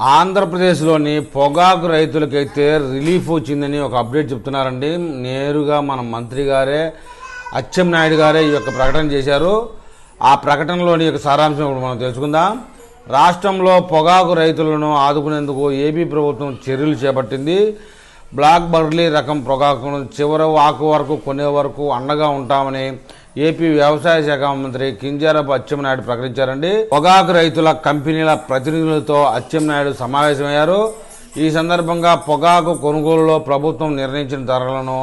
ఆంధ్రప్రదేశ్లోని పొగాకు రైతులకైతే రిలీఫ్ వచ్చిందని ఒక అప్డేట్ చెప్తున్నారండి. నేరుగా మన మంత్రి గారే అచ్చెన్నాయుడు గారే ఈ యొక్క ప్రకటన చేశారు. ఆ ప్రకటనలోని యొక్క సారాంశం ఇప్పుడు మనం తెలుసుకుందాం. రాష్ట్రంలో పొగాకు రైతులను ఆదుకునేందుకు ఏపీ ప్రభుత్వం చర్యలు చేపట్టింది. బ్లాక్ బర్లీ రకం పొగాకును చివరి ఆకు వరకు కొనే వరకు అండగా ఉంటామని ఏపీ వ్యవసాయ శాఖ మంత్రి కింజారపు అచ్చెన్నాయుడు ప్రకటించారండి. పొగాకు రైతుల కంపెనీల ప్రతినిధులతో అచ్చెన్నాయుడు సమావేశమయ్యారు. ఈ సందర్భంగా పొగాకు కొనుగోలులో ప్రభుత్వం నిర్ణయించిన ధరలను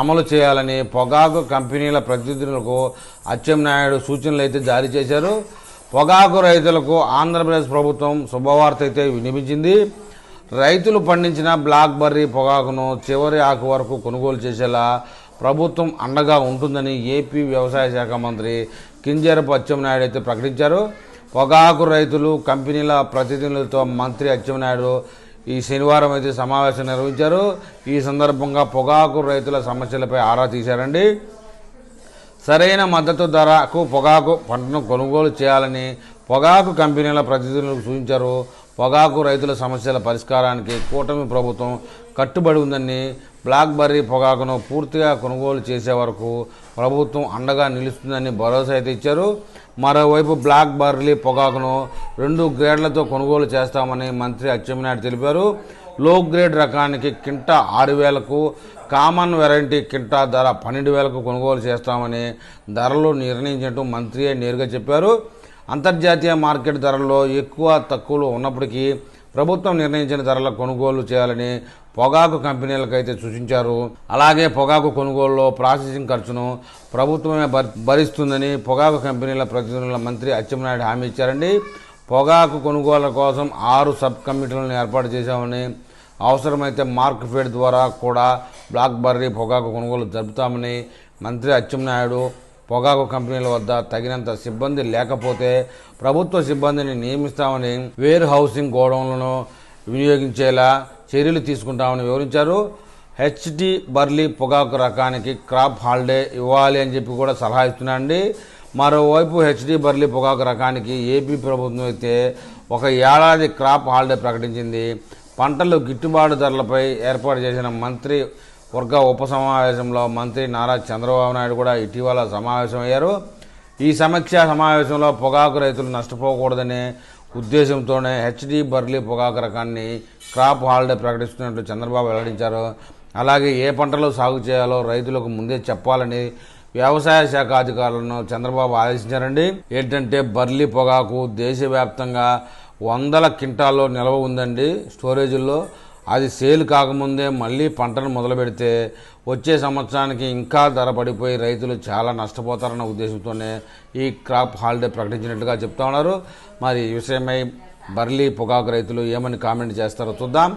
అమలు చేయాలని పొగాకు కంపెనీల ప్రతినిధులకు అచ్చెన్నాయుడు సూచనలు అయితే జారీ చేశారు. పొగాకు రైతులకు ఆంధ్రప్రదేశ్ ప్రభుత్వం శుభవార్త అయితే వినిపించింది. రైతులు పండించిన బ్లాక్ బర్రీ పొగాకును చివరి ఆకు వరకు కొనుగోలు చేసేలా ప్రభుత్వం అండగా ఉంటుందని ఏపీ వ్యవసాయ శాఖ మంత్రి కింజరపు అచ్చెంనాయుడు అయితే ప్రకటించారు. పొగాకు రైతులు కంపెనీల ప్రతినిధులతో మంత్రి అచ్చెంనాయుడు ఈ శనివారం అయితే సమావేశం నిర్వహించారు. ఈ సందర్భంగా పొగాకు రైతుల సమస్యలపై ఆరా తీశారండి. సరైన మద్దతు ధరకు పొగాకు పంటను కొనుగోలు చేయాలని పొగాకు కంపెనీల ప్రతినిధులకు సూచించారు. పొగాకు రైతుల సమస్యల పరిష్కారానికి కూటమి ప్రభుత్వం కట్టుబడి ఉందని బ్లాక్ బర్రీ పొగాకును పూర్తిగా కొనుగోలు చేసే వరకు ప్రభుత్వం అండగా నిలుస్తుందని భరోసా అయితే ఇచ్చారు. మరోవైపు బ్లాక్ బర్లీ పొగాకును రెండు గ్రేడ్లతో కొనుగోలు చేస్తామని మంత్రి అచ్చెన్నాయుడు తెలిపారు. లో గ్రేడ్ రకానికి కింట ఆరు వేలకు కామన్ వెరైటీ కింటా ధర పన్నెండు వేలకు కొనుగోలు చేస్తామని ధరలు నిర్ణయించినట్టు మంత్రియే నేరుగా చెప్పారు. అంతర్జాతీయ మార్కెట్ ధరల్లో ఎక్కువ తక్కువలు ఉన్నప్పటికీ ప్రభుత్వం నిర్ణయించిన ధరల కొనుగోలు చేయాలని పొగాకు కంపెనీలకైతే సూచించారు. అలాగే పొగాకు కొనుగోలులో ప్రాసెసింగ్ ఖర్చును ప్రభుత్వమే భరిస్తుందని పొగాకు కంపెనీల ప్రతినిధుల మంత్రి అచ్చెన్నాయుడు హామీ ఇచ్చారండి. పొగాకు కొనుగోలు కోసం ఆరు సబ్ కమిటీలను ఏర్పాటు చేశామని అవసరమైతే మార్క్ ఫెడ్ ద్వారా కూడా బ్లాక్ బర్రీ పొగాకు కొనుగోలు జరుపుతామని మంత్రి అచ్చెన్నాయుడు పొగాకు కంపెనీల వద్ద తగినంత సిబ్బంది లేకపోతే ప్రభుత్వ సిబ్బందిని నియమిస్తామని వేర్ హౌసింగ్ గోడౌన్లను వినియోగించేలా చర్యలు తీసుకుంటామని వివరించారు. హెచ్డి బర్లీ పొగాకు రకానికి క్రాప్ హాలిడే ఇవ్వాలి అని చెప్పి కూడా సలహా ఇస్తున్నాండి మరోవైపు హెచ్డి బర్లీ పొగాకు రకానికి ఏపీ ప్రభుత్వం అయితే ఒక ఏడాది క్రాప్ హాలిడే ప్రకటించింది. పంటలు గిట్టుబాటు ధరలపై ఏర్పాటు చేసిన మంత్రి వర్గ ఉప సమావేశంలో మంత్రి నారా చంద్రబాబు నాయుడు కూడా ఇటీవల సమావేశమయ్యారు. ఈ సమీక్ష సమావేశంలో పొగాకు రైతులు నష్టపోకూడదని ఉద్దేశంతోనే హెచ్డి బర్లీ పొగాకు రకాన్ని క్రాప్ హాలిడే ప్రకటిస్తున్నట్లు చంద్రబాబు వెల్లడించారు. అలాగే ఏ పంటలు సాగు చేయాలో రైతులకు ముందే చెప్పాలని వ్యవసాయ శాఖ అధికారులను చంద్రబాబు ఆదేశించారండి. ఏంటంటే బర్లీ పొగాకు దేశవ్యాప్తంగా వందల క్వింటాల్లో నిల్వ ఉందండి స్టోరేజీల్లో. అది సేల్ కాకముందే మళ్ళీ పంటను మొదలు పెడితే వచ్చే సంవత్సరానికి ఇంకా ధర పడిపోయి రైతులు చాలా నష్టపోతారన్న ఉద్దేశంతోనే ఈ క్రాప్ హాలిడే ప్రకటించినట్టుగా చెప్తా ఉన్నారు. మరి ఈ విషయమై బర్లీ పొగాకు రైతులు ఏమని కామెంట్ చేస్తారో చూద్దాం.